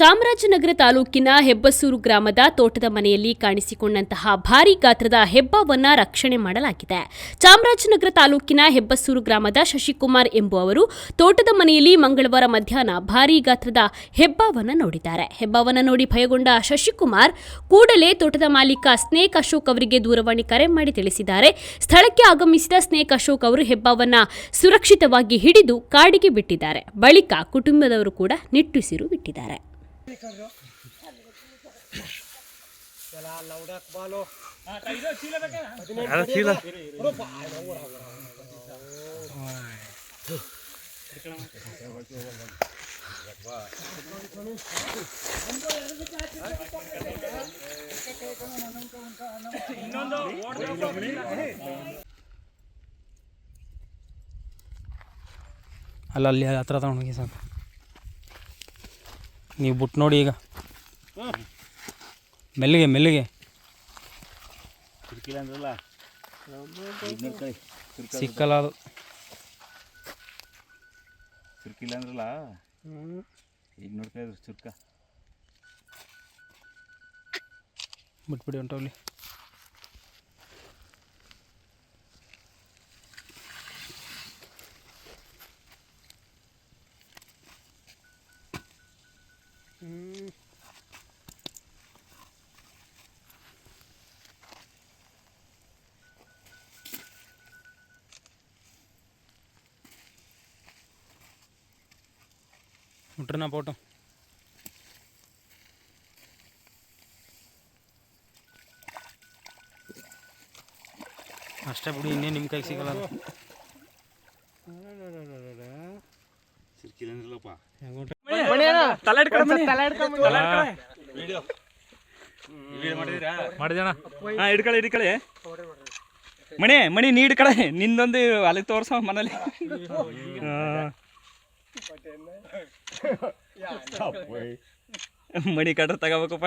ಚಾಮರಾಜನಗರ ತಾಲೂಕಿನ ಹೆಬ್ಬಸೂರು ಗ್ರಾಮದ ತೋಟದ ಮನೆಯಲ್ಲಿ ಕಾಣಿಸಿಕೊಂಡಂತಹ ಭಾರೀ ಗಾತ್ರದ ಹೆಬ್ಬವನ್ನ ರಕ್ಷಣೆ ಮಾಡಲಾಗಿದೆ. ಚಾಮರಾಜನಗರ ತಾಲೂಕಿನ ಹೆಬ್ಬಸೂರು ಗ್ರಾಮದ ಶಶಿಕುಮಾರ್ ಎಂಬುವವರು ತೋಟದ ಮನೆಯಲ್ಲಿ ಮಂಗಳವಾರ ಮಧ್ಯಾಹ್ನ ಭಾರೀ ಗಾತ್ರದ ಹೆಬ್ಬವನ್ನ ನೋಡಿದ್ದಾರೆ. ಹೆಬ್ಬವನ್ನ ನೋಡಿ ಭಯಗೊಂಡ ಶಶಿಕುಮಾರ್ ಕೂಡಲೇ ತೋಟದ ಮಾಲೀಕ ಸ್ನೇಕ್ ಅಶೋಕ್ ಅವರಿಗೆ ದೂರವಾಣಿ ಕರೆ ಮಾಡಿ ತಿಳಿಸಿದ್ದಾರೆ. ಸ್ಥಳಕ್ಕೆ ಆಗಮಿಸಿದ ಸ್ನೇಕ್ ಅಶೋಕ್ ಅವರು ಹೆಬ್ಬವನ್ನ ಸುರಕ್ಷಿತವಾಗಿ ಹಿಡಿದು ಕಾಡಿಗೆ ಬಿಟ್ಟಿದ್ದಾರೆ. ಬಳಿಕ ಕುಟುಂಬದವರು ಕೂಡ ನಿಟ್ಟುಸಿರು ಬಿಟ್ಟಿದ್ದಾರೆ. ಅಲ್ಲ ಅಲ್ಲಿ ಹತ್ರ ತಗೊಂಡೋಗಿ ಸಾಕು. ನೀವು ಬಿಟ್ಟು ನೋಡಿ ಈಗ. ಮೆಲ್ಲಿಗೆ ಮೆಲ್ಲಿಗೆ. ಸಿಕ್ಕಿಲ್ಲ ಅದು ಚುರ್ಕಿಲ್ಲ ಅಂದ್ರಲ್ಲ ಈಗ ನೋಡ್ತಾ ಇದ್ರು ಚುರ್ಕ. ಬಿಟ್ಬಿಡಿ ಹೊಂಟೋಗ್ಲಿ ಬಿಟ್ರನ போட்டோம். ಅಷ್ಟೇ ಬಿಡಿ ಇನ್ನೇ ನಿಮ್ಮ ಕೈಗೆ ಸಿಗಲ್ಲ ಹಿಡ್ಕಳಿ ಹಿಡ್ಕಳಿ ಮಣಿ ಮಣಿ ನೀ ಹಿಡ್ಕಳೆ ನಿಂದೊಂದು ಅಲ್ಲಿ ತೋರ್ಸ ಮನೇಲಿ ಮಣಿ ಕಟ್ರ ತಗೋಬೇಕಪ್ಪ